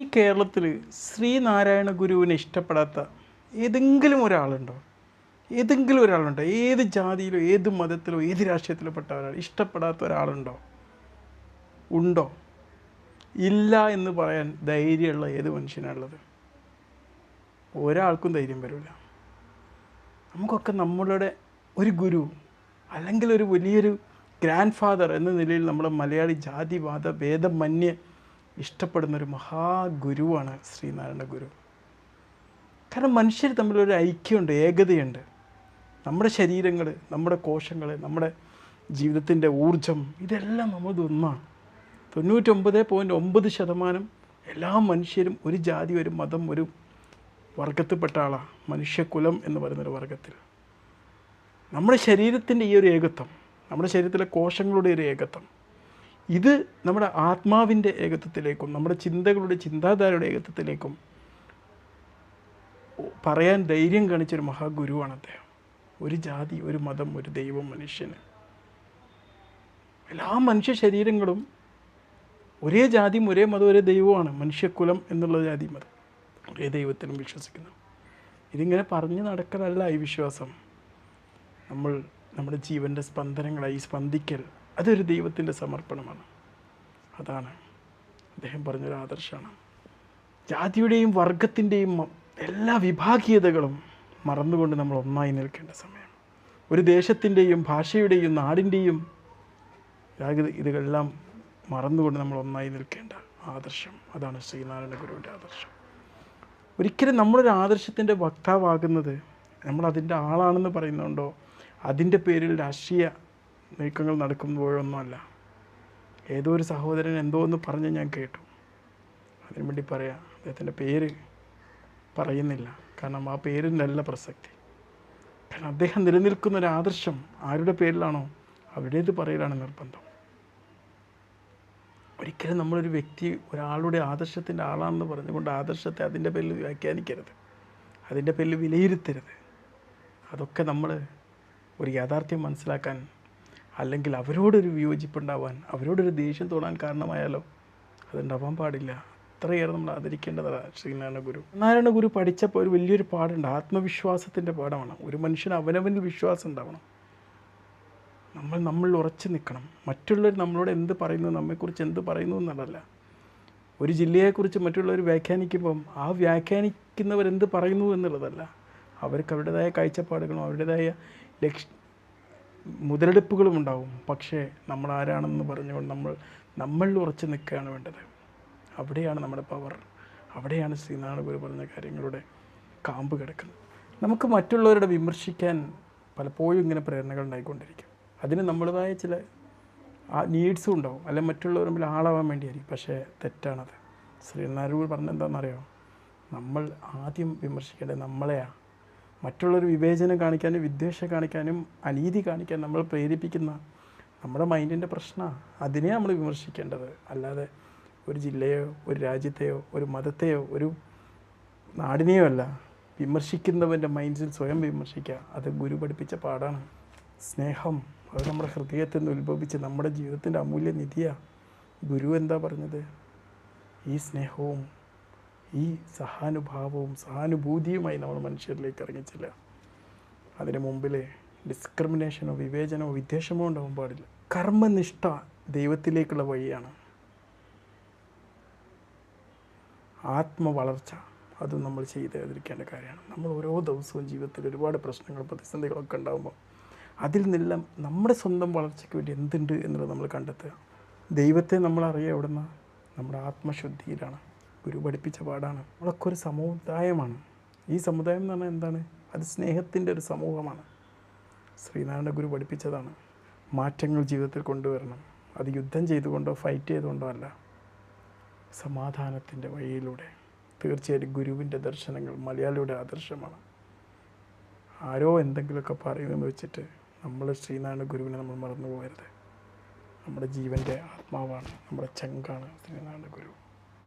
ഈ കേരളത്തിൽ ശ്രീനാരായണ ഗുരുവിനെ ഇഷ്ടപ്പെടാത്ത ഏതെങ്കിലും ഒരാളുണ്ടോ? ഏതെങ്കിലും ഒരാളുണ്ടോ? ഏത് ജാതിയിലോ ഏത് മതത്തിലോ ഏത് രാഷ്ട്രീയത്തിലോ പെട്ട ഒരാൾ ഇഷ്ടപ്പെടാത്ത ഒരാളുണ്ടോ? ഉണ്ടോ? ഇല്ല എന്ന് പറയാൻ ധൈര്യമുള്ള ഏത് മനുഷ്യനാണുള്ളത്? ഒരാൾക്കും ധൈര്യം വരില്ല നമുക്കൊക്കെ നമ്മളുടെ ഒരു ഗുരു അല്ലെങ്കിൽ ഒരു വലിയൊരു ഗ്രാൻഡ് ഫാദർ എന്ന നിലയിൽ നമ്മുടെ മലയാളി ജാതിവാദ ഭേദമന്യേ ഇഷ്ടപ്പെടുന്ന ഒരു മഹാഗുരുവാണ് ശ്രീനാരായണ ഗുരു. കാരണം മനുഷ്യർ തമ്മിലൊരു ഐക്യമുണ്ട് ഏകതയുണ്ട്. നമ്മുടെ ശരീരങ്ങൾ നമ്മുടെ കോശങ്ങൾ നമ്മുടെ ജീവിതത്തിന്റെ ഊർജം ഇതെല്ലാം നമ്മളതൊന്നാണ് തൊണ്ണൂറ്റൊമ്പത് പോയിന്റ് ഒമ്പത് ശതമാനം എല്ലാ മനുഷ്യരും ഒരു ജാതി ഒരു മതം ഒരു വർഗത്തിൽപ്പെട്ട ആളാണ് മനുഷ്യകുലം എന്ന് പറയുന്നൊരു വർഗത്തിൽ. നമ്മുടെ ശരീരത്തിന്റെ ഈ ഒരു ഏകത്വം നമ്മുടെ ശരീരത്തിലെ കോശങ്ങളുടെ ഒരു ഏകത്വം ഇത് നമ്മുടെ ആത്മാവിന്റെ ഏകത്വത്തിലേക്കും നമ്മുടെ ചിന്തകളുടെ ചിന്താധാരയുടെ ഏകത്വത്തിലേക്കും പറയാൻ ധൈര്യം കാണിച്ചൊരു മഹാഗുരുവാണ് അദ്ദേഹം. ഒരു ജാതി ഒരു മതം ഒരു ദൈവം മനുഷ്യന്. എല്ലാ മനുഷ്യ ശരീരങ്ങളും ഒരേ ജാതിയും ഒരേ മതം ഒരേ ദൈവമാണ് മനുഷ്യകുലം എന്നുള്ള ജാതി മതം. ഒരേ ദൈവത്തിലും വിശ്വസിക്കുന്നു. ഇതിങ്ങനെ പറഞ്ഞു നടക്കലല്ല ഈ വിശ്വാസം. നമ്മൾ നമ്മുടെ ജീവന്റെ സ്പന്ദനങ്ങളായി സ്പന്ദിക്കൽ അതൊരു ദൈവത്തിന്റെ സമർപ്പണമാണ്. അതാണ്. അദ്ദേഹം പറഞ്ഞൊരു ആദർശമാണ്. ജാതിയുടെയും വർഗത്തിന്റെയും എല്ലാ വിഭാഗീയതകളും മറന്നുകൊണ്ട് നമ്മൾ ഒന്നായി നിൽക്കേണ്ട സമയം. ഒരു ദേശത്തിന്റെയും ഭാഷയുടെയും നാടിന്റെയും ഇതെല്ലാം മറന്നുകൊണ്ട് നമ്മൾ ഒന്നായി നിൽക്കേണ്ട ആദർശം. അതാണ് ശ്രീനാരായണ ഗുരുവിന്റെ ആദർശം. ഒരിക്കലും നമ്മളൊരു ആദർശത്തിന്റെ വക്താവാകുന്നത് നമ്മൾ അതിന്റെ ആളാണെന്ന് പറയുന്നുണ്ടോ? അതിന്റെ പേരിൽ രാഷ്ട്രീയ നീക്കങ്ങൾ നടക്കുമ്പോഴൊന്നുമല്ല. ഏതോ ഒരു സഹോദരൻ എന്തോ എന്ന് പറഞ്ഞ് ഞാൻ കേട്ടു. അതിനു വേണ്ടി പറയാം. അദ്ദേഹത്തിന്റെ പേര് പറയുന്നില്ല. കാരണം ആ പേരിനല്ല പ്രസക്തി. കാരണം അദ്ദേഹം നിലനിൽക്കുന്ന ഒരു ആദർശം ആരുടെ പേരിലാണോ അവരുടേത് പറയലാണ് നിർബന്ധം. ഒരിക്കലും നമ്മളൊരു വ്യക്തി ഒരാളുടെ ആദർശത്തിന്റെ ആളാണെന്ന് പറഞ്ഞുകൊണ്ട് ആദർശത്തെ അതിന്റെ പേരിൽ വ്യാഖ്യാനിക്കരുത്. അതിന്റെ പേരിൽ വിലയിരുത്തരുത്. അതൊക്കെ നമ്മൾ ഒരു യാഥാർത്ഥ്യം മനസ്സിലാക്കാൻ അല്ലെങ്കിൽ അവരോടൊരു വിയോജിപ്പുണ്ടാവാൻ അവരോടൊരു ദേഷ്യം തോന്നാൻ കാരണമായാലോ? അതുണ്ടാവാൻ പാടില്ല. അത്രയേറെ നമ്മൾ ആദരിക്കേണ്ടതാണ് ശ്രീനാരായണ ഗുരു. നാരായണ ഗുരു പഠിച്ചപ്പോൾ ഒരു വലിയൊരു പാടുണ്ട്. ആത്മവിശ്വാസത്തിന്റെ പാഠമാണ്. ഒരു മനുഷ്യൻ അവനവനിൽ വിശ്വാസം ഉണ്ടാവണം. നമ്മൾ നമ്മൾ ഉറച്ചു നിൽക്കണം. മറ്റുള്ളവർ നമ്മളോട് എന്ത് പറയുന്നു നമ്മെക്കുറിച്ച് എന്ത് പറയുന്നു എന്നുള്ളതല്ല. ഒരു ജില്ലയെക്കുറിച്ച് മറ്റുള്ളവർ വ്യാഖ്യാനിക്കുമ്പം ആ വ്യാഖ്യാനിക്കുന്നവരെന്ത് പറയുന്നു എന്നുള്ളതല്ല. അവർക്ക് അവരുടേതായ കാഴ്ചപ്പാടുകളും അവരുടേതായ ലക്ഷ മുതലെടുപ്പുകളും ഉണ്ടാവും. പക്ഷേ നമ്മൾ ആരാണെന്ന് പറഞ്ഞുകൊണ്ട് നമ്മൾ നമ്മൾ ഉറച്ചു നിൽക്കുകയാണ് വേണ്ടത്. അവിടെയാണ് നമ്മുടെ പവർ അവിടെയാണ് ശ്രീനാരായണ ഗുരു പറഞ്ഞ കാര്യങ്ങളുടെ കാമ്പ് കിടക്കുന്നത്. നമുക്ക് മറ്റുള്ളവരുടെ വിമർശിക്കാൻ പലപ്പോഴും ഇങ്ങനെ പ്രേരണകൾ ഉണ്ടായിക്കൊണ്ടിരിക്കും. അതിന് നമ്മളതായ ചില ആ നീഡ്സും ഉണ്ടാവും. അല്ലെ മറ്റുള്ളവർ തമ്മിൽ ആളാവാൻ വേണ്ടിയായിരിക്കും. പക്ഷേ തെറ്റാണത്. ശ്രീനാരായണ ഗുരു പറഞ്ഞ എന്താണെന്നറിയോ നമ്മൾ ആദ്യം വിമർശിക്കേണ്ടത് നമ്മളെയാണ് മറ്റുള്ളൊരു വിവേചനം കാണിക്കാനും വിദ്വേഷം കാണിക്കാനും അനീതി കാണിക്കാൻ നമ്മൾ പ്രേരിപ്പിക്കുന്ന നമ്മുടെ മൈൻഡിന്റെ പ്രശ്നമാണ്. അതിനെ നമ്മൾ വിമർശിക്കേണ്ടത്. അല്ലാതെ ഒരു ജില്ലയോ ഒരു രാജ്യത്തെയോ ഒരു മതത്തെയോ ഒരു നാടിനെയോ അല്ല. വിമർശിക്കുന്നവന്റെ മൈൻഡിൽ സ്വയം വിമർശിക്കുക. അത് ഗുരു പഠിപ്പിച്ച പാടാണ് സ്നേഹം അത് നമ്മുടെ ഹൃദയത്തിൽ നിന്ന് ഉത്ഭവിച്ച് നമ്മുടെ ജീവിതത്തിന്റെ അമൂല്യ നിധിയാണ്. ഗുരു എന്താ പറഞ്ഞത്? ഈ സ്നേഹവും ഈ സഹാനുഭാവവും സഹാനുഭൂതിയുമായി നമ്മൾ മനുഷ്യരിലേക്ക് ഇറങ്ങിച്ചില്ല അതിന് മുമ്പിൽ ഡിസ്ക്രിമിനേഷനോ വിവേചനമോ വിദ്വേഷമോ ഉണ്ടാവാൻ പാടില്ല. കർമ്മനിഷ്ഠ ദൈവത്തിലേക്കുള്ള വഴിയാണ്. ആത്മവളർച്ച അത് നമ്മൾ ചെയ്തിരിക്കേണ്ട കാര്യമാണ്. നമ്മൾ ഓരോ ദിവസവും ജീവിതത്തിൽ ഒരുപാട് പ്രശ്നങ്ങൾ പ്രതിസന്ധികളൊക്കെ ഉണ്ടാകുമ്പോൾ അതിൽ നിന്നെല്ലാം നമ്മുടെ സ്വന്തം വളർച്ചയ്ക്ക് വേണ്ടി എന്തുണ്ട് എന്നുള്ളത് നമ്മൾ കണ്ടെത്തുക. ദൈവത്തെ നമ്മൾ അറിയുക എവിടുന്ന? നമ്മുടെ ആത്മശുദ്ധിയിലാണ്. ഗുരു പഠിപ്പിച്ച പാടാണ് നമ്മളൊക്കെ ഒരു സമുദായമാണ്. ഈ സമുദായം എന്ന് പറഞ്ഞാൽ എന്താണ്? അത് സ്നേഹത്തിന്റെ ഒരു സമൂഹമാണ്. ശ്രീനാരായണ ഗുരു പഠിപ്പിച്ചതാണ്. മാറ്റങ്ങൾ ജീവിതത്തിൽ കൊണ്ടുവരണം. അത് യുദ്ധം ചെയ്തുകൊണ്ടോ ഫൈറ്റ് ചെയ്തുകൊണ്ടോ അല്ല. സമാധാനത്തിന്റെ വഴിയിലൂടെ. തീർച്ചയായിട്ടും ഗുരുവിന്റെ ദർശനങ്ങൾ മലയാളിയുടെ ആദർശമാണ്. ആരോ എന്തെങ്കിലുമൊക്കെ പറയുമെന്ന് വെച്ചിട്ട് നമ്മൾ ശ്രീനാരായണ ഗുരുവിനെ നമ്മൾ മറന്നു പോകരുത് നമ്മുടെ ജീവന്റെ ആത്മാവാണ്. നമ്മുടെ ചങ്കാണ് ശ്രീനാരായണ ഗുരു.